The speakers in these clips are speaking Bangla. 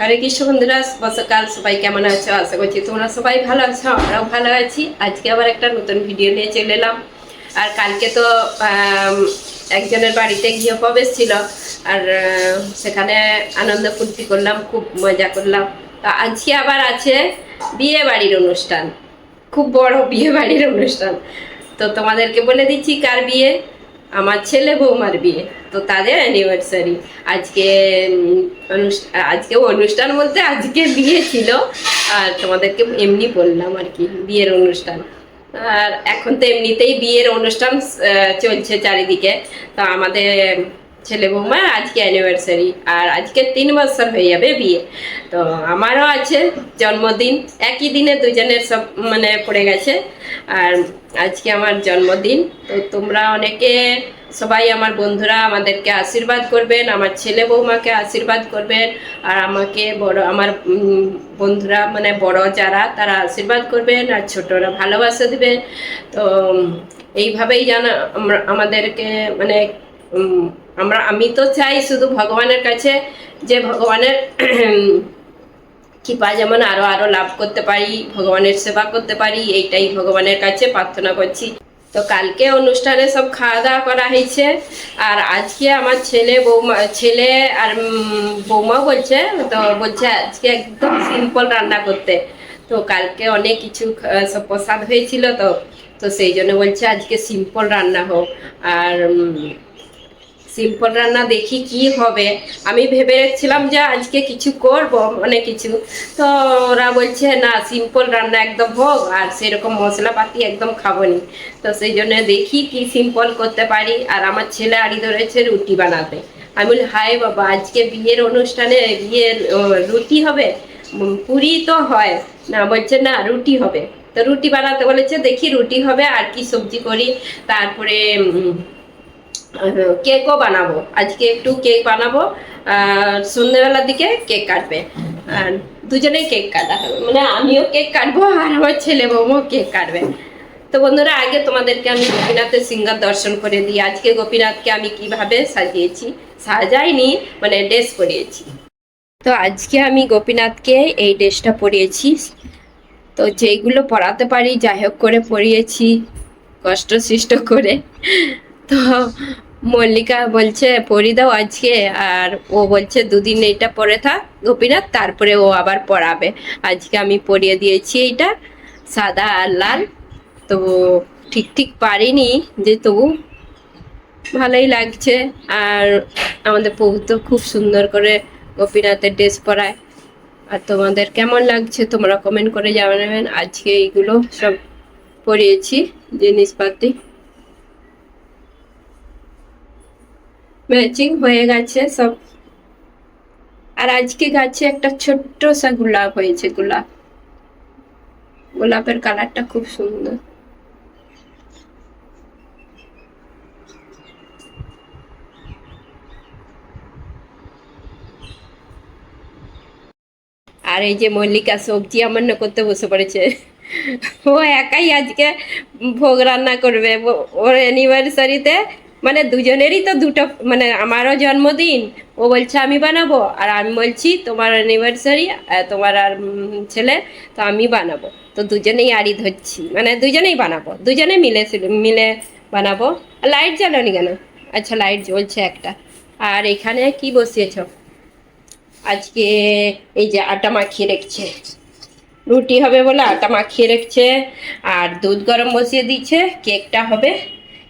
হরে কৃষ্ণ বন্ধুরা বসকাল সবাই কেমন আছো? আশা করছি তোমরা সবাই ভালো আছো, আমরাও ভালো আছি। আজকে আবার একটা নতুন ভিডিও নিয়ে চলে এলাম। আর কালকে তো একজনের বাড়িতে গৃহপ্রবেশ ছিল। আর সেখানে আনন্দ ফুর্তি করলাম, খুব মজা করলাম। তো আজকে আবার আছে বিয়ে বাড়ির অনুষ্ঠান। খুব বড় বিয়ে বাড়ির অনুষ্ঠান। তো তোমাদেরকে বলে দিচ্ছি কার বিয়ে। আমার ছেলে বৌমার বিয়ে, তো তাদের অ্যানিভার্সারি আজকে আজকে অনুষ্ঠান বলতে আজকে বিয়ে ছিল, আর তোমাদেরকে এমনি বললাম আর কি, বিয়ের অনুষ্ঠান। আর এখন তো এমনিতেই বিয়ের অনুষ্ঠান চলছে চারিদিকে। তো আমাদের ছেলে বৌমার আজকে অ্যানিভার্সারি আর আজকে তিন বছর হয়ে যাবে বিয়ে। তো আমারও আছে জন্মদিন, একই দিনে দুজনের সব মানে পড়ে গেছে। আর আজকে আমার জন্মদিন, তো তোমরা অনেকে, সবাই আমার বন্ধুরা আমাদেরকে আশীর্বাদ করবেন, আমার ছেলে বৌমাকে আশীর্বাদ করবেন, আর আমাকে বড়, আমার বন্ধুরা মানে বড় যারা, তারা আশীর্বাদ করবেন, আর ছোটরা ভালোবাসা দিবেন। তো এইভাবেই জানা আমাদেরকে মানে আমরা আমি তো চাই শুধু ভগবানের কাছে যে ভগবানের কৃপা যেমন আরও আরও লাভ করতে পারি ভগবানের সেবা করতে পারি এইটাই ভগবানের কাছে প্রার্থনা করছি। তো কালকে অনুষ্ঠানে সব খাওয়া দাওয়া করা হয়েছে। আর আজকে আমার ছেলে বৌমা ছেলে আর উম, বৌমা বলছে তো বলছে আজকে একদম সিম্পল রান্না করতে। তো কালকে অনেক কিছু সব প্রসাদ হয়েছিল তো তো সেই জন্য বলছে আজকে সিম্পল রান্না হোক। আর সিম্পল রান্না দেখি কি হবে। আমি ভেবে রেখেছিলাম যে আজকে কিছু করব মানে কিছু। তো ওরা বলছে, না, সিম্পল রান্না একদম হোক, আর সেরকম মশলাপাতি একদম খাব নি তো সেই জন্য দেখি কি সিম্পল করতে পারি, আর আমার ছেলে আড়ি ধরেছে রুটি বানাতে। আমি বলি হাই বাবা, আজকে বিয়ের অনুষ্ঠানে বিয়ের রুটি হবে? পুরি তো হয়। না, বলছে, না, রুটি হবে। তো রুটি বানাতে বলেছে, দেখি রুটি হবে, আর কি সবজি করি। তারপরে কেকও বানাবো। আজকে একটু কেক বানাবো সন্ধ্যেবেলার দিকে কেক কাটবে। আর দুজনেই কেক কাটা হবে। মানে আমিও কেক কাটবো আর আমার ছেলে বৌমাও কেক কাটবে। তো বন্ধুরা, আগে তোমাদেরকে আমি গোপীনাথের সিঙ্গার দর্শন করে দিই। আজকে গোপীনাথকে আমি কীভাবে সাজিয়েছি সাজাইনি মানে ড্রেস পরিয়েছি। তো আজকে আমি গোপীনাথকে এই ড্রেসটা পরিয়েছি। তো যেইগুলো পরাতে পারি, যাই হোক করে পরিয়েছি কষ্ট সৃষ্ট করে। তো মল্লিকা বলছে, পরি দাও আজকে। আর ও বলছে, দুদিন এইটা পরে থাক গোপীনাথ, তারপরে ও আবার পরাবে আজকে আমি পরিয়ে দিয়েছি এইটা, সাদা আর লাল। তো ঠিক ঠিক পারিনি, যে তবু ভালোই লাগছে। আর আমাদের প্রভু তো খুব সুন্দর করে গোপীনাথের ড্রেস পরায়। আর তোমাদের কেমন লাগছে তোমরা কমেন্ট করে জানাবেন। আজকে এইগুলো সব পরিয়েছি, জিনিসপাতি। ম্যাচিং হয়ে গেছে সব। আর আজকে গাছে একটা ছোট্ট সা গোলাপ হয়েছে, গোলাপ। গোলাপের কালারটা খুব সুন্দর। আর এই যে মল্লিকা সবজি আমান্য করতে বসে পড়েছে। ও একাই আজকে ভোগ রান্না করবে। ওর অ্যানিভার্সারিতে মানে দুজনেরই তো দুটো মানে আমারও জন্মদিন, ও বলছে আমি বানাবো, আর আমি বলছি তোমার অ্যানিভার্সারি তোমার আর ছেলে, তো আমি বানাবো। তো দুজনেই আড়ি ধরছি মানে দুজনেই বানাবো, দুজনে মিলে মিলে বানাবো। লাইট জ্বালানি কেন? আচ্ছা লাইট জ্বলছে একটা। আর এখানে কি বসিয়েছো? আজকে এই যে আটা মাখিয়ে রেখেছে। রুটি হবে বলে আটা মাখিয়ে রেখেছে, আর দুধ গরম বসিয়ে দিচ্ছে কেকটা হবে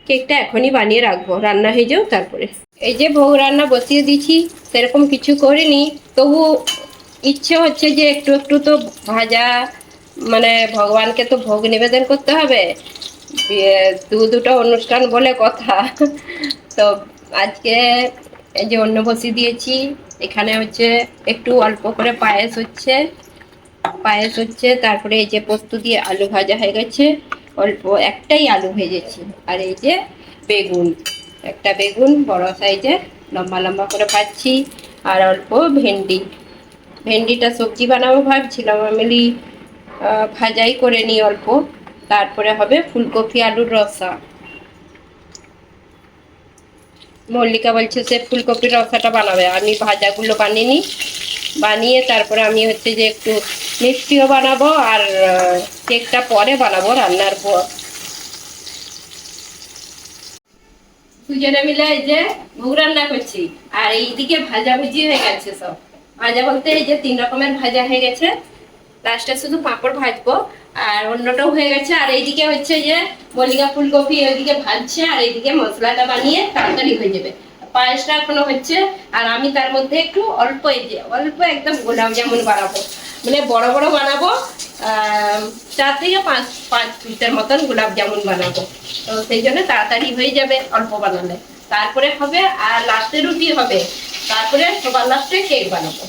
কেকটা এখনই বানিয়ে রাখব, রান্না হয়ে যাও তারপরে। এই যে ভোগ রান্না বসিয়ে দিয়েছি, সেরকম কিছু করিনি, তবু ইচ্ছে হচ্ছে যে একটু একটু তো ভাজা মানে ভগবানকে তো ভোগ নিবেদন করতে হবে দু দুটো অনুষ্ঠান বলে কথা। তো আজকে এই যে অন্ন বসিয়ে দিয়েছি, এখানে হচ্ছে একটু অল্প করে পায়েস হচ্ছে পায়েস হচ্ছে, তারপরে এই যে পোস্ত দিয়ে আলু ভাজা হয়ে গেছে। অল্প একটাই আলু ভেজেছি। আর এই যে বেগুন, একটা বেগুন বড় সাইজের লম্বা লম্বা করে পাচ্ছি আর অল্প ভেন্ডি। ভেন্ডিটা সবজি বানাবো ভাবছিলাম, আমি ভাজাই করে নিই অল্প। তারপরে হবে ফুলকপি আলুর রসা। মল্লিকা বলছে যে ফুলকপির রসাটা বানাবে। আমি ভাজাগুলো বানিয়ে নিই। বানিয়ে তারপরে আমি হচ্ছে যে একটু মিষ্টিও বানাবো আর কেকটা পরে বানাবো রান্নার পর। দুজনে মিলে এই যে ভোগ রান্না করছি। আর এইদিকে ভাজা ভুজি হয়ে গেছে সব। ভাজা বলতে এই যে তিন রকমের ভাজা হয়ে গেছে। লাস্টে শুধু পাঁপড় ভাজবো। আর অন্যটাও হয়ে গেছে। আর এইদিকে হচ্ছে যে মল্লিকা ফুলকপি ওইদিকে ভাজছে, আর এইদিকে মশলাটা বানিয়ে তাড়াতাড়ি হয়ে যাবে। পায়েসটা এখনও হচ্ছে, আর আমি তার মধ্যে একটু অল্প যে, অল্প একদম গোলাপ জামুন বানাবো। মানে বড় বড় বানাবো চার থেকে পাঁচ পাঁচ পিসের মতন গোলাপ জামুন বানাবো। তো সেই জন্য তাড়াতাড়ি হয়ে যাবে অল্প বানালে। তারপরে হবে, আর লাস্টে রুটি হবে। তারপরে সবার লাস্টে কেক বানাবো।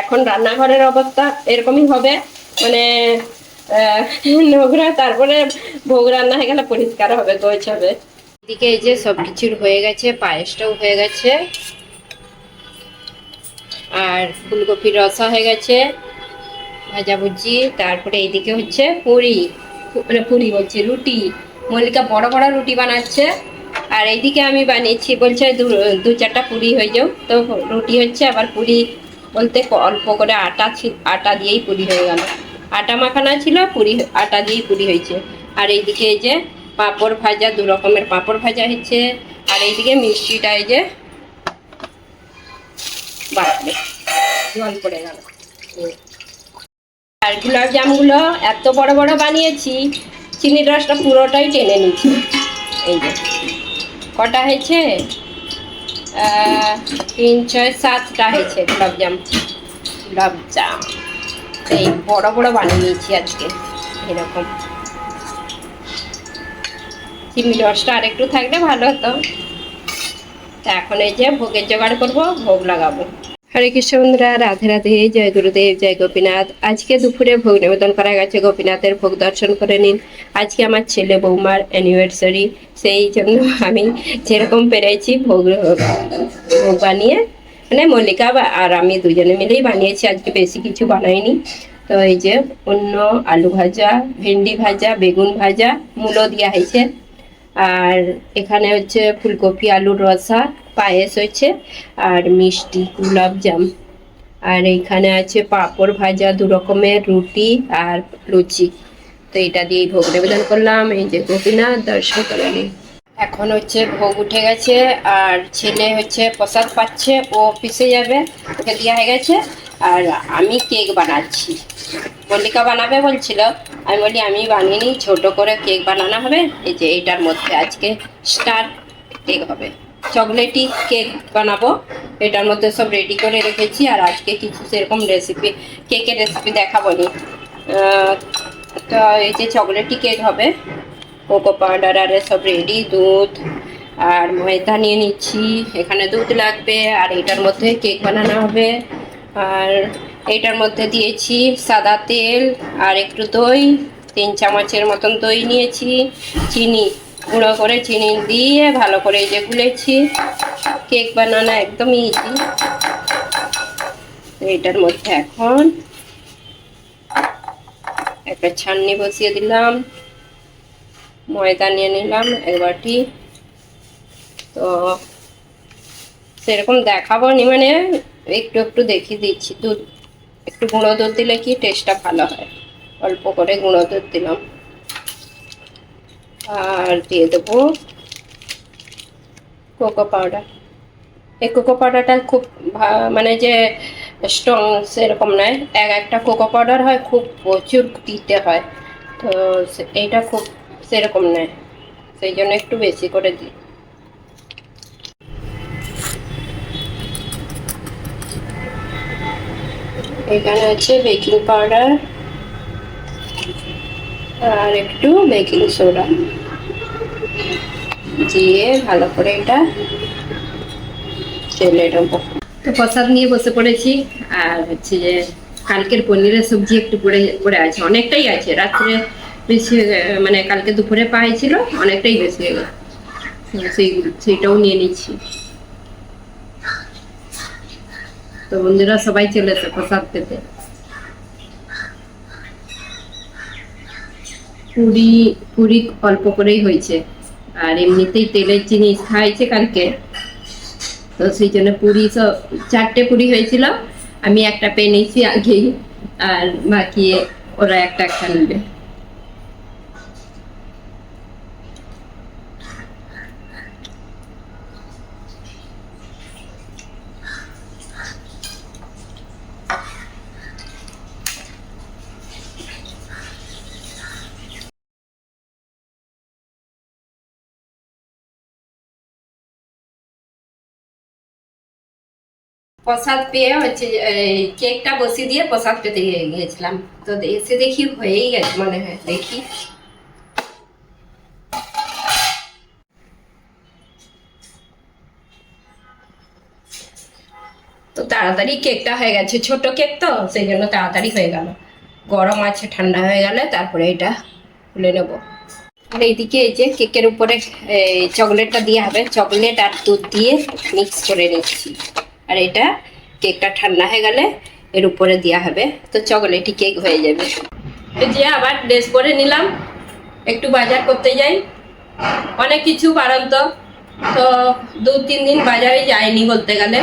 এখন রান্নাঘরের অবস্থা এরকমই হবে। মানে নোংরা, তারপরে ভোগ রান্না হয়ে গেলে পরিষ্কার হবে, গোছ হবে। এদিকে এই যে সব কিছুর হয়ে গেছে, পায়েসটাও হয়ে গেছে। আর ফুলকপির রসা হয়ে গেছে ভাজাভুজি তারপরে এইদিকে হচ্ছে পুরি। মানে পুরি বলছি, রুটি। মল্লিকা বড় বড় রুটি বানাচ্ছে। আর এইদিকে আমি বানিয়েছি, বলছে দু চারটা পুরি হয়ে যাও। তো রুটি হচ্ছে, আবার পুরি বলতে অল্প করে আটা আটা দিয়েই পুরি হয়ে গেল। আটা মাখানা ছিল, পুরি আটা দিয়েই পুরি হয়েছে। আর এইদিকে এই যে পাঁপড় ভাজা, দু রকমের পাঁপড় ভাজা হচ্ছে আর এইদিকে মিষ্টিটা এই যে বাড়বে। জল পড়ে গেল। আর গোলাপ জামগুলো এত বড় বড় বানিয়েছি, চিনির রসটা পুরোটাই টেনে নিয়েছি। এই যে, কটা হয়েছে? তিন, ছয়, সাতটা হয়েছে গোলাপ জাম গোলাপ জাম এই বড় বড় বানিয়ে নিয়েছি আজকে, এরকম। চিমি রসটা আর একটু থাকলে ভালো হতো। তা এখন এই যে ভোগের জোগাড় করব, ভোগ লাগাবো। হরে কৃষ্ণ বন্ধুরা, রাধে রাধে, জয় গুরুদেব, জয় গোপীনাথ। আজকে দুপুরে ভোগ নিবেদন করা গেছে, গোপীনাথের ভোগ দর্শন করে নিন। আজকে আমার ছেলে বৌমার অ্যানিভার্সারি সেই জন্য আমি যেরকম পেরেছি ভোগ ভোগ বানিয়ে মানে মল্লিকা আর আমি দুজনে মিলেই বানিয়েছি, আজকে বেশি কিছু বানাইনি। তো এই যে অন্য আলু ভাজা, ভেন্ডি ভাজা, বেগুন ভাজা, মূলো দেওয়া হয়েছে। আর এখানে হচ্ছে ফুলকপি, আলুর রসা পায়েস হয়েছে আর মিষ্টি গোলাপ জাম আর এইখানে আছে পাঁপড় ভাজা, দু রকমের রুটি আর লুচি। তো এটা দিয়েই ভোগ নিবেদন করলাম। এই যে গোপীনাথ দর্শন করে নিন। এখন হচ্ছে ভোগ উঠে গেছে আর ছেলে হচ্ছে প্রসাদ পাচ্ছে। ও অফিসে যাবে, ওকে দেওয়া হয়ে গেছে। আর আমি কেক বানাচ্ছি। মল্লিকা বানাবে বলছিল। আমি বলি, আমি বানিয়ে নিই, ছোটো করে কেক বানানো হবে। এই যে এইটার মধ্যে আজকে স্টার কেক হবে। চকলেটি কেক বানাবো। এটার মধ্যে সব রেডি করে রেখেছি আর আজকে কিছু সেরকম রেসিপি কেকের রেসিপি দেখাবো নি তো এই যে চকলেটি কেক হবে কোকো পাউডার আর সব রেডি দুধ আর ময়দা নিয়ে নিচ্ছি। এখানে দুধ লাগবে আর এটার মধ্যে কেক বানানো হবে। আর এটার মধ্যে দিয়েছি সাদা তেল আর একটু দই, তিন চামচের মতন দই নিয়েছি, চিনি গুঁড়ো করে চিনি দিয়ে ভালো করে এই যে গুলেছি। কেক বানানো একদম ইজি এটার মধ্যে এখন একটা ছাননি বসিয়ে দিলাম। ময়দা নিয়ে নিলাম এক বাটি। তো সেরকম দেখাবো নি মানে একটু একটু দেখিয়ে দিচ্ছি। দুধ, একটু গুঁড়ো দুধ দিলে কি টেস্টটা ভালো হয়? অল্প করে গুঁড়ো দুধ দিলাম। আর দিয়ে দেবো কোকো পাউডার এই কোকো পাউডারটা খুব মানে যে স্ট্রং সেরকম নয়। এক একটা কোকো পাউডার হয়, খুব প্রচুর দিতে হয়। তো এইটা খুব সেরকম নয়। সেই জন্য একটু বেশি করে দিই। এখানে আছে বেকিং পাউডার আর একটু বেকিং সোডা। দিয়ে ভালো করে এটা চেলে নেব তো প্রসাদ নিয়ে বসে পড়েছি। আর হচ্ছে যে কালকের পনিরের সবজি একটু পড়ে পড়ে আছে। অনেকটাই আছে। রাত্রে বেশি মানে কালকে দুপুরে পাইছিল অনেকটাই বেশি হয়ে গেল সেই, সেইটাও নিয়ে নিচ্ছি। তো বন্ধুরা সবাই চলে এসে প্রসাদ পেতে। পুরি পুরি অল্প করেই হয়েছে। আর এমনিতেই তেলের জিনিস খাইছে কালকে। তো সেই জন্য পুরি সব চারটে পুরি হয়েছিল। আমি একটা পেয়ে নিয়েছি আগেই, আর বাকি ওরা একটা একটা নেবে। প্রসাদ পেয়ে হচ্ছে কেকটা বসিয়ে দিয়ে প্রসাদ পেতে গিয়ে- গিয়েছিলাম। তো এসে দেখি হয়েই গেছে মনে হয়, দেখি। তো তাড়াতাড়ি কেকটা হয়ে গেছে, ছোট কেক তো, সেই জন্য তাড়াতাড়ি হয়ে গেল। গরম আছে, ঠান্ডা হয়ে গেলে তারপরে এটা খুলে নেব। আর এইদিকে এই যে কেকের উপরে চকলেটটা দিয়ে হবে। চকলেট আর দুধ দিয়ে মিক্স করে নিচ্ছি। আর এটা কেকটা ঠান্ডা হয়ে গেলে এর উপরে দেওয়া হবে। তো চকলেটই কেক হয়ে যাবে। যে আবার ড্রেস পরে নিলাম। একটু বাজার করতে যাই। অনেক কিছু বাড়ন্ত। তো দু, তিন দিন বাজারে যাইনি বলতে গেলে।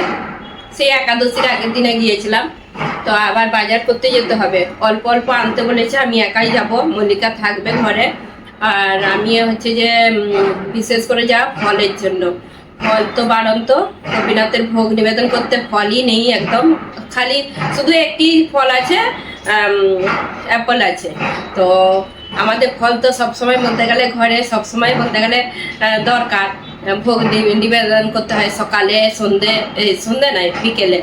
সেই একাদশীর আগের দিনে গিয়েছিলাম। তো আবার বাজার করতে যেতে হবে। অল্প অল্প আনতে বলেছে, আমি একাই যাব। মল্লিকা থাকবে ঘরে। আর আমি হচ্ছে যে বিশেষ করে যা ফলের জন্য। ফল তো বাড়ন্ত। গোপীনাথের ভোগ নিবেদন করতে ফলই নেই একদম। খালি শুধু একটি ফল আছে অ্যাপল আছে। তো আমাদের ফল তো সবসময় বলতে গেলে ঘরে সবসময় বলতে গেলে দরকার। ভোগ নিবেদন করতে হয় সকালে, সন্ধে, এই সন্ধে নয়, বিকেলে।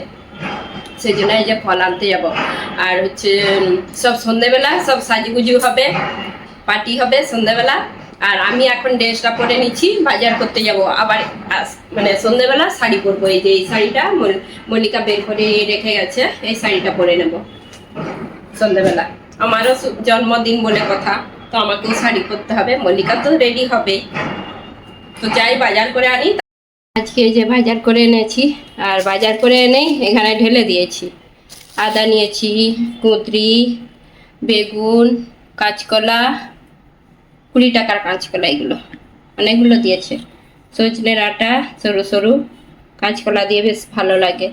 সেই জন্য এই যে ফল আনতে যাব। আর হচ্ছে সব সন্ধেবেলা সব সাজুগুজু হবে, পার্টি হবে সন্ধেবেলা। আর আমি এখন ড্রেসটা পরে নিচ্ছি, বাজার করতে যাব। আবার মানে সন্ধেবেলা শাড়ি পরবো। এই যে এই শাড়িটা মল- মল্লিকা বের করে রেখে গেছে, এই শাড়িটা পরে নেব সন্ধেবেলা। আমারও জন্মদিন বলে কথা, তো আমাকেও শাড়ি পরতে হবে। মল্লিকা তো রেডি হবেই তো যাই, বাজার করে আনি। আজকে যে বাজার করে এনেছি, আর বাজার করে এনেই এখানে ঢেলে দিয়েছি। আদা নিয়েছি, কুঁদরি, বেগুন, কাঁচকলা কুড়ি টাকার কাঁচকলা এগুলো। অনেকগুলো দিয়েছে। সজনের আটা, সরু সরু কাঁচকলা দিয়ে বেশ ভালো লাগে।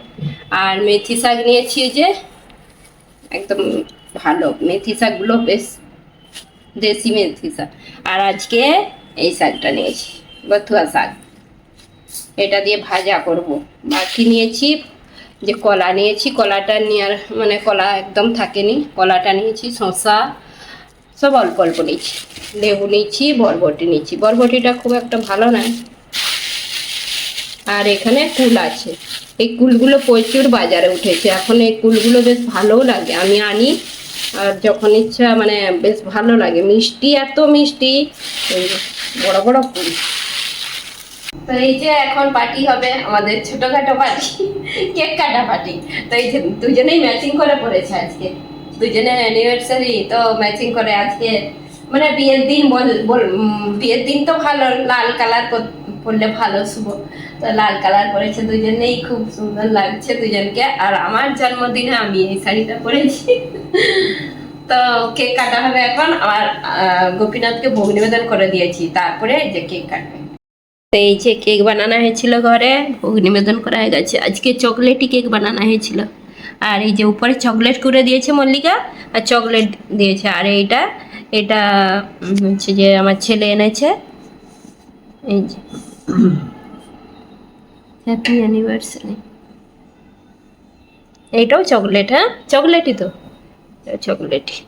আর মেথি শাক নিয়েছি যে, একদম ভালো। মেথি শাকগুলো বেশ দেশি মেথি শাক। আর আজকে এই শাকটা নিয়েছি, বথুয়া শাক। এটা দিয়ে ভাজা করব। বাকি নিয়েছি যে কলা নিয়েছি, কলাটা নেওয়ার মানে কলা একদম থাকেনি। কলাটা নিয়েছি শসা সব অল্প অল্প নিচ্ছি। লেবু নিচ্ছি, বরবটি নিয়েছি বরবটিটা খুব একটা ভালো নয়। আর এখানে কুল আছে। এই কুলগুলো প্রচুর বাজারে উঠেছে। এখন এই কুলগুলো বেশ ভালোও লাগে। আমি আনি, আর যখন ইচ্ছা মানে বেশ ভালো লাগে। মিষ্টি, এত মিষ্টি। বড় বড় কুল। তো এই যে এখন পার্টি হবে আমাদের ছোটখাটো পার্টি, কেক কাটা পার্টি। তো এই যে দুজনেই ম্যাচিং করে পড়েছে আজকে। দুজনের অ্যানিভার্সারি তো ম্যাচিং করে আজকে। মানে বিয়ের দিন বল বিয়ের দিন তো ভালো, লাল কালার পরলে ভালো শুভ। তো লাল কালার পরেছে দুজনেই, খুব সুন্দর লাগছে দুজনকে। আর আমার জন্মদিনে আমি এই শাড়িটা পরেছি। তো কেক কাটা হবে এখন। আর গোপীনাথকে ভোগ নিবেদন করে দিয়েছি। তারপরে যে কেক কাটবে। এই যে কেক বানানো হয়েছিল ঘরে ভোগ নিবেদন করা হয়ে গেছে। আজকে চকলেটই কেক বানানো হয়েছিল। আর এই যে উপরে চকলেট করে দিয়েছে মল্লিকা আর চকলেট দিয়েছে। আর এইটা এটা হচ্ছে যে আমার ছেলে এনেছে। এই যে। হ্যাপি অ্যানিভার্সারি এইটাও চকলেট হ্যাঁ? চকলেটই তো। চকলেটই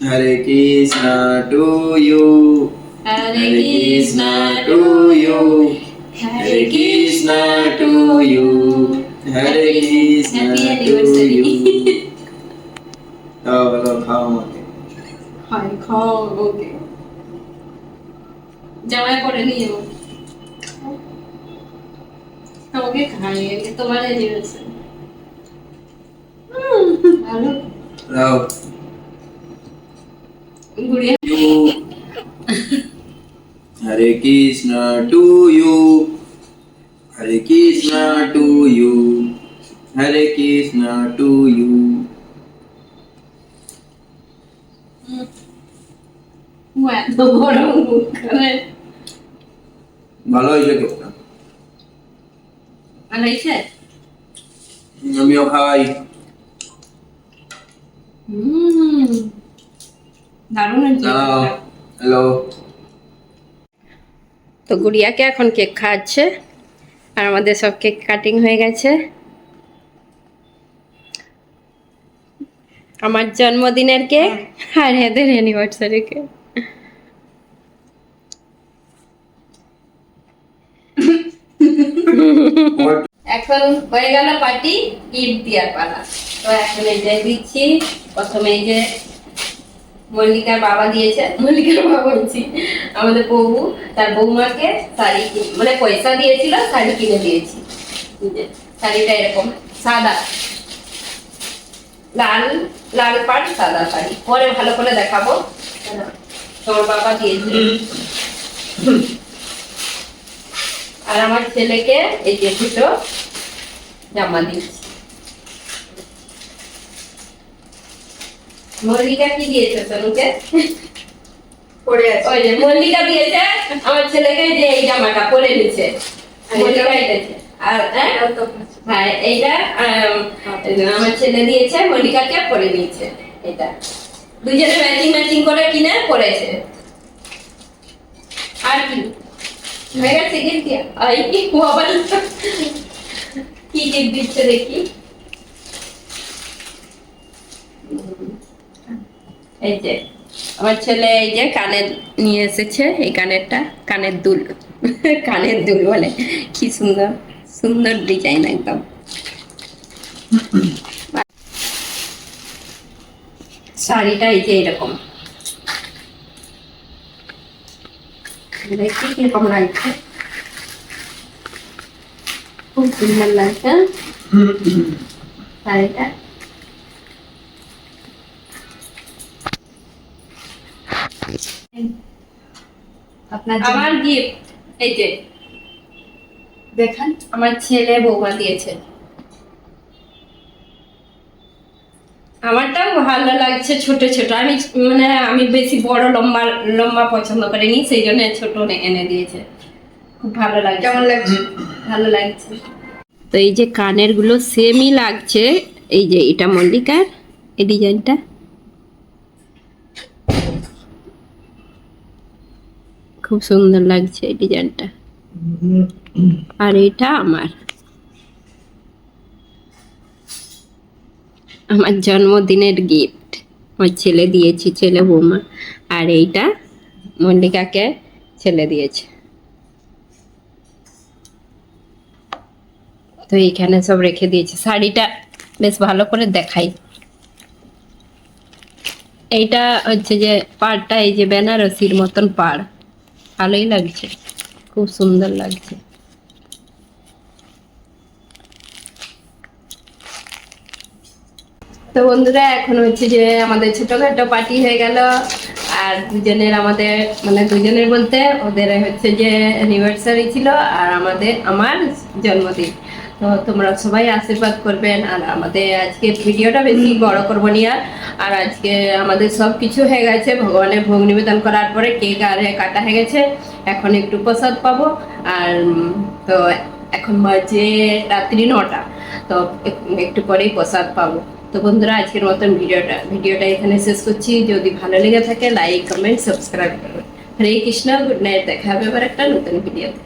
Hare Krishna to you. Hare Krishna to you. Hare Krishna to you. Hare Krishna Happy to anniversary. you. খাও বলো খাও আমাকে হয় খাও ওকে জামাই পরে নিয়ে যাব আমাকে খাইয়ে তোমার অ্যানিভার্সারি ভালো রাও গুড়িয়া you. Hare Krishna to you. Hare Krishna to you. Hare Krishna to you. করে ভালো হয়েছে কেকটা ভালো হয়েছে? আমিও খাই। হ্যালো তো গুড়িয়াকে এখন কেক খাওয়াচ্ছে। আর আমাদের সব কেক কাটিং হয়ে গেছে। আমার জন্মদিনের কেক আর এদের অ্যানিভার্সারি কেক। এখন হয়ে গেল পার্টি গিফট দেওয়ার পালা। তো এখন এই যে দিচ্ছি। প্রথমে এই যে মল্লিকার বাবা দিয়েছে মল্লিকার বাবা বলছি আমাদের বউ তার বৌমাকে শাড়ি মানে পয়সা দিয়েছিল শাড়ি কিনে দিয়েছি। শাড়িটা এরকম সাদা। লাল লাল পাট সাদা শাড়ি। পরে ভালো করে দেখাবো। তোমার বাবা দিয়েছে। আর আমার ছেলেকে এই যে দুটো জামা দিয়েছি। মল্লিকা কি দিয়েছে তনুকে পড়ে আছে। ওই যে মল্লিকা দিয়েছে আমার ছেলেকে যে এই জামাটা পরে নিচ্ছে মল্লিকা দিয়েছে। আর হ্যাঁ? হ্যাঁ এইটা আমার ছেলে দিয়েছে মল্লিকাকে পরে নিয়েছে এটা। দুজনে ম্যাচিং ম্যাচিং করে কিনে পরেছে। আর কি? হয়ে গেছে গিফট দিয়া কি কি গিফট দিচ্ছে দেখি? এই যে, আমার ছেলে এই যে কানের নিয়ে এসেছে, এই কানেরটা, কানের দুল কানের দুল বলে, কি সুন্দর সুন্দর ডিজাইন একদম। শাড়িটা এই যে এরকম। দেখি কীরকম লাগছে। খুব সুন্দর লাগছে। শাড়িটা। আপনার আমার গিফট এই যে দেখান। আমার ছেলে বৌমা দিয়েছে। আমারটাও ভালো লাগছে ছোট ছোট। আমি মানে আমি বেশি বড় লম্বা লম্বা পছন্দ করিনি সেই জন্য ছোট এনে দিয়েছে। খুব ভালো লাগছে। কেমন লাগছে? ভালো লাগছে। তো এই যে কানেরগুলো সেমই লাগছে। এই যে এটা মল্লিকার এই ডিজাইনটা খুব সুন্দর লাগছে এই ডিজাইনটা। আর এটা আমার। আমার জন্মদিনের গিফট আমার ছেলে দিয়েছি, ছেলে বৌমা। আর এইটা মল্লিকাকে ছেলে দিয়েছে। তো এইখানে সব রেখে দিয়েছে। শাড়িটা বেশ ভালো করে দেখাই। এইটা হচ্ছে যে পাড়টা, এই যে বেনারসির মতন পাড়। ভালোই লাগছে। খুব সুন্দর লাগছে। তো বন্ধুরা, এখন হচ্ছে যে আমাদের ছোটখাটো পার্টি হয়ে গেল। আর দুজনের আমাদের মানে দুজনের বলতে ওদের হচ্ছে যে অ্যানিভার্সারি ছিল আর আমাদের, আমার জন্মদিন। তো তোমরা সবাই আশীর্বাদ করবেন। আর আমাদের আজকে ভিডিওটা বেশি বড় করব নি আর। আজকে আমাদের সব কিছু হয়ে গেছে। ভগবানের ভোগ নিবেদন করার পরে কেক আর কাটা হয়ে গেছে। এখন একটু প্রসাদ পাবো। আর তো এখন বাজে রাত্রি নটা। তো এক- একটু পরেই প্রসাদ পাবো। তো বন্ধুরা, আজকের মতন ভিডিওটা ভিডিওটা এখানে শেষ করছি। যদি ভালো লেগে থাকে লাইক কমেন্ট সাবস্ক্রাইব করবেন হরে কৃষ্ণ গুড নাইট দেখা হবে এবার একটা নতুন ভিডিওতে